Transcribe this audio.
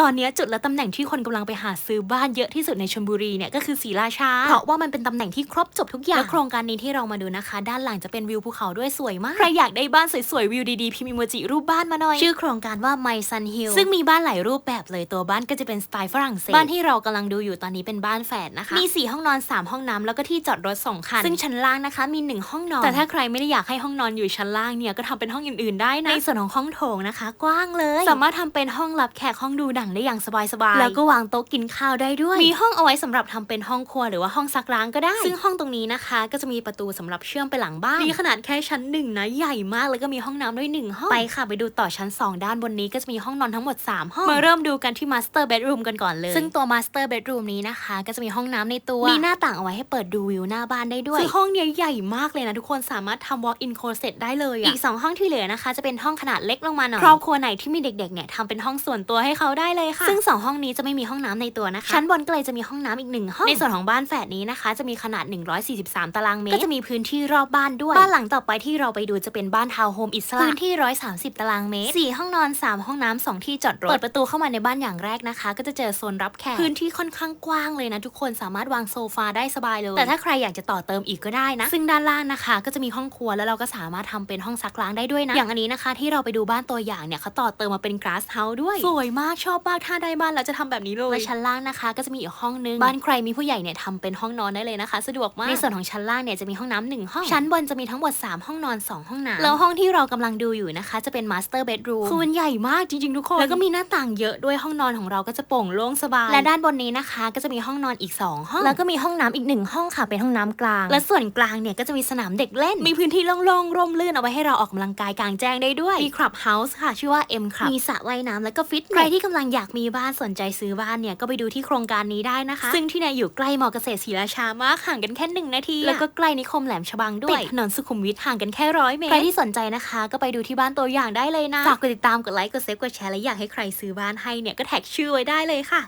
ตอนเนี้ยจุดและตำแหน่งที่คนกำลังไปหาซื้อบ้านเยอะที่สุดในชลบุรีเนี่ยก็คือศรีราชา เพราะว่ามันเป็นตำแหน่งที่ครบจบทุกอย่าง และโครงการนี้ที่เรามาดูนะคะ ด้านหลังจะเป็นวิวภูเขาด้วยสวยมาก ใครอยากได้บ้านสวยๆวิวดีๆพิมพ์อีโมจิรูปบ้านมาหน่อย ชื่อโครงการว่า My Sun Hill ซึ่งมีบ้านหลายรูปแบบเลยตัวบ้านก็จะเป็นสไตล์ฝรั่งเศส บ้านที่เรากำลังดูอยู่ตอนนี้เป็นบ้านแฝดนะคะ มี 4 ห้องนอน 3 ห้องน้ำแล้วก็ที่จอดรถ 2 คัน ซึ่งชั้นล่างนะคะมี 1 ห้องนอน แต่ถ้าใครไม่ได้อยากให้ห้องนอนอยู่ชั้นล่างเนี่ยก็ทำเป็นห้องอื่นๆได้นะในส่วนของห้องโถงนะคะ กว้างเลย สามารถทำเป็นห้องรับแขกห้องดูหนังได้อย่างสบายๆ แล้วก็วางโต๊ะกินข้าวได้ด้วย มีห้องเอาไว้สำหรับทำเป็นห้องครัวหรือว่าห้องซักล้างก็ได้ ซึ่งห้องตรงนี้นะคะ ก็จะมีประตูสำหรับเชื่อมไปหลังบ้าน มีขนาดแค่ชั้นหนึ่งนะใหญ่มากแล้วก็มีห้องน้ำด้วยหนึ่งห้อง ไปค่ะไปดูต่อชั้น 2 ด้านบนนี้ก็จะมีห้องนอนทั้งหมด 3 ห้อง มาเริ่มดูกันที่ master bedroom กันก่อนเลย ซึ่งตัว master bedroom นี้นะคะ ก็จะมีห้องน้ำในตัว มีหน้าต่างเอาไว้ให้เปิดดูวิวหน้าบ้านได้ด้วยซึ่งห้องเนี้ยใหญ่มากเลยนะทุกคนสามารถทำ walk in closet ได้เลยอะอีก2ห้องที่เหลือนะคะ จะเป็นห้องขนาดเล็กลงมาหน่อยครอบครัวไหนที่มีเด็กๆเนี่ยทำเป็นห้องส่วนตัวให้เขาได้เลยค่ะ ซึ่ง 2 ห้องนี้จะไม่มีห้องน้ำในตัวนะคะ ชั้นบนก็เลยจะมีห้องน้ำอีกหนึ่งห้อง ในส่วนของบ้านแฝดนี้นะคะ จะมีขนาด 143 ตารางเมตร ก็จะมีพื้นที่รอบบ้านด้วย บ้านหลังต่อไปที่เราไปดูจะเป็นบ้านทาวน์โฮมอิสระ พื้นที่ 130 ตารางเมตร 4 ห้องนอน 3 ห้องน้ำ2ที่จอดรถ เปิดประตูเข้ามาในบ้านอย่างแรกนะคะ ก็จะเจอโซนรับแขก พื้นที่ค่อนข้างกว้างเลยนะทุกคนสามารถวางโซฟาได้สบายเลย แต่ถ้าใครอยากจะต่อเติมอีกก็ได้นะ ซึ่งด้านล่างนะคะ ก็จะมีห้องครัวแล้วเราก็สามารถทำเป็นห้องซักล้างได้ด้วยนะ อย่างอันนี้นะคะ ที่เราไปดูบ้านตัวอย่างเนี่ยเขาต่อเติมมาเป็น glass house ด้วย สวยมากชอบมากถ้าได้บ้านเราจะทำแบบนี้เลยและชั้นล่างนะคะ ก็จะมีอีกห้องนึง บ้านใครมีผู้ใหญ่เนี่ยทำเป็นห้องนอนได้เลยนะคะ สะดวกมาก ในส่วนของชั้นล่างเนี่ยจะมีห้องน้ำหนึ่งห้อง ชั้นบนจะมีทั้งหมด 3 ห้องนอน 2 ห้องน้ำแล้วห้องที่เรากำลังดูอยู่นะคะ จะเป็น master bedroom คือมันใหญ่มากจริงๆทุกคน แล้วก็มีหน้าต่างเยอะด้วยห้องนอนของเราก็จะโปร่งโล่งสบาย และด้านบนนี้นะคะ ก็จะมีห้องนอนอีก 2 ห้อง แล้วก็มีห้องน้ำอีกหนึ่งห้องค่ะ เป็นห้องน้ำกลาง และส่วนกลางเนี่ยก็จะมีสนามเด็กเล่น มีพื้นที่โล่งๆร่มรื่นเอาไว้ให้เราออกกำลังกายกลางแจ้งได้ด้วยมีคลับเฮาส์ค่ะชื่อว่า M ครับมีสระว่ายน้ำแล้วก็ฟิตเนสใครที่กำลังอยากมีบ้านสนใจซื้อบ้านเนี่ย ก็ไปดูที่โครงการนี้ได้นะคะ ซึ่งที่เนี่ยอยู่ใกล้มอเกษตรศรีราชามากห่างกันแค่หนึ่งนาที แล้วก็ใกล้นิคมแหลมฉบังด้วยติดถนนสุขุมวิทห่างกันแค่ร้อยเมตร ใครที่สนใจนะคะ ก็ไปดูที่บ้านตัวอย่างได้เลยนะ ฝากกดติดตาม กดไลค์ กดเซฟ กดแชร์ และอยากให้ใครซื้อบ้านให้เนี่ย ก็แท็กชื่อไว้ได้เลยค่ะ